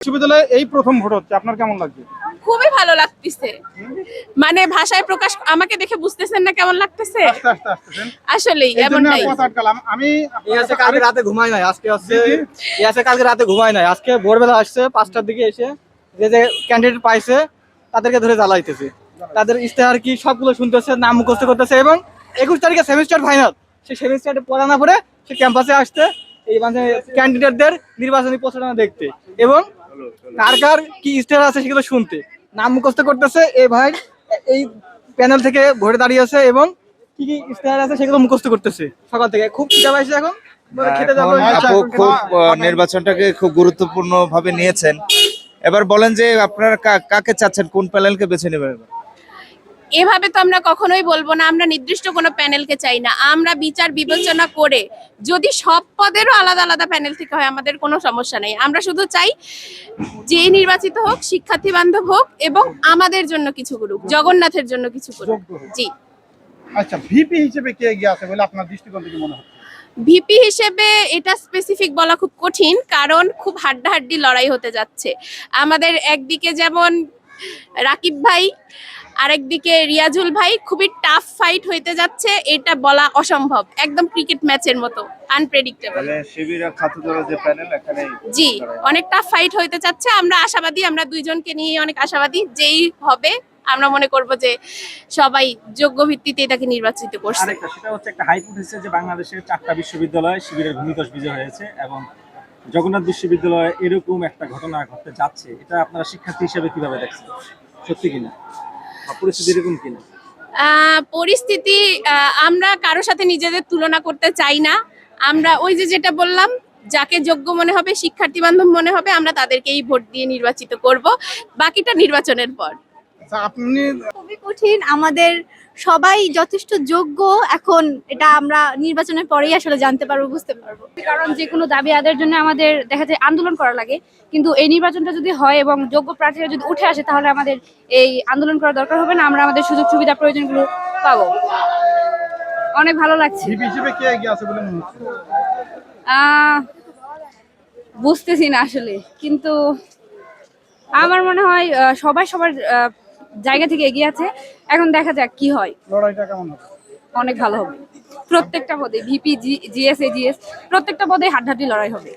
বিশ্ববিদ্যালয়ে এই প্রথম ভোট হচ্ছে আপনার কেমন লাগছে? খুবই ভালো লাগতেছে। মানে ভাষায় প্রকাশ আমাকে দেখে বুঝতেছেন না কেমন লাগতেছে? আসলেই এমনটাই। আমি কালকে রাতে ঘুমায় নাই আজকে কালকে রাতে ঘুমায় নাই। আজকে ভোরবেলা আসছে পাঁচটার দিকে এসে যে যে ক্যান্ডিডেট পাইছে তাদেরকে ধরে জ্বালাইতেছে। তাদের ইশতেহার কি সবগুলো শুনতেছে নাম মুখস্থ করতেছে এবং একুশ তারিখে সেমিস্টার ফাইনাল সেই সেমিস্টারে পড়া না পড়ে সে ক্যাম্পাসে আসতে এই মানে ক্যান্ডিডেটদের নির্বাচনী প্রচারণা দেখতে। এবং কার কার কি স্টার আছে সেগুলো শুনতে। নাম মুখস্থ করতেছে এই ভাই এই প্যানেল থেকে ভোটে দাঁড়িয়েছে এবং কি কি স্টার আছে সেগুলো মুখস্থ করতেছে। সকাল থেকে খুব খিদা পাইছে এখন আচ্ছা, আপু খুব নির্বাচনটাকে খুব গুরুত্বপূর্ণ ভাবে নিয়েছেন। এবার বলেন যে আপনারা কাকে চাচ্ছেন কোন প্যানেলকে বেছে নেবেন? এবার? এভাবে তো আমরা কখনোই বলব না আমরা নির্দিষ্ট কোনো প্যানেলকে চাই না। আমরা বিচার বিবেচনা করে যদি সব পদেরও আলাদা আলাদা প্যানেল থেকে হয় আমাদের কোনো সমস্যা নেই। আমরা শুধু চাই যে নির্বাচিত হোক শিক্ষার্থী বান্ধব হোক এবং আমাদের জন্য কিছু করুক জগন্নাথের জন্য কিছু করুক। জি। আচ্ছা ভিপি হিসেবে কে এগিয়ে আছে বলে আপনার দৃষ্টিকোণ থেকে মনে হয় ভিপি হিসেবে এটা স্পেসিফিক বলা খুব কঠিন কারণ খুব হাড্ডাহাড্ডি লড়াই হতে যাচ্ছে। আমাদের একদিকে যেমন রাকিব ভাই আরেকদিকে রিয়াজুল ভাই খুবই টাফ ফাইট হইতে যাচ্ছে এটা বলা অসম্ভব। একদম ক্রিকেট ম্যাচের মতো আনপ্রেডিক্টেবল মানে শিবির আর যে প্যানেল এখানে জি অনেক টাফ ফাইট হইতে যাচ্ছে আমরা আশাবাদী আমরা দুইজনকে নিয়ে অনেক আশাবাদী যেই হবে আমরা মনে করব যে সবাই যোগ্য ভিত্তিতে তাকে নির্বাচিত করছে। আরেকটা সেটা হচ্ছে একটা হাইপোথিসিস যে বাংলাদেশের চারটা বিশ্ববিদ্যালয় শিবিরের ভূমিদশ বিজয় হয়েছে এবং জগন্নাথ বিশ্ববিদ্যালয়ে এরকম একটা ঘটনা ঘটতে যাচ্ছে এটা আপনারা শিক্ষার্থী হিসেবে কীভাবে দেখছেন? সত্যি কিনা? পরিস্থিতি এরকম কিনা? আহ, পরিস্থিতি আহ, আমরা কারও সাথে নিজেদের তুলনা করতে চাই না। আমরা ওই যে যেটা বললাম যাকে যোগ্য মনে হবে শিক্ষার্থী বান্ধব মনে হবে আমরা তাদেরকেই ভোট দিয়ে নির্বাচিত করব। বাকিটা নির্বাচনের পর। আপনি খুবই কঠিন। আমাদের সবাই যথেষ্ট যোগ্য। এখন এটা আমরা নির্বাচনের পরেই আসলে জানতে পারব বুঝতে পারব। কারণ যে কোনো দাবি আদায়ের জন্য আমাদের দেখা যায় আন্দোলন করা লাগে। কিন্তু এই নির্বাচনটা যদি হয় এবং যোগ্য প্রার্থীরা যদি উঠে আসে তাহলে আমাদের এই আন্দোলন করার দরকার হবে না। আমরা আমাদের সুযোগ সুবিধা প্রয়োজনগুলো পাবো। অনেক ভালো লাগছে। বুঝতেছি না আসলে। কিন্তু আমার মনে হয় সবাই সবার জায়গা থেকে এগিয়ে আছে। এখন দেখা যাক কি হয়। লড়াইটা কেমন হবে? অনেক ভালো হবে। প্রত্যেকটা পদে ভিপি জিএস এজিএস প্রত্যেকটা পদে হাড্ডাহাড্ডি লড়াই হবে।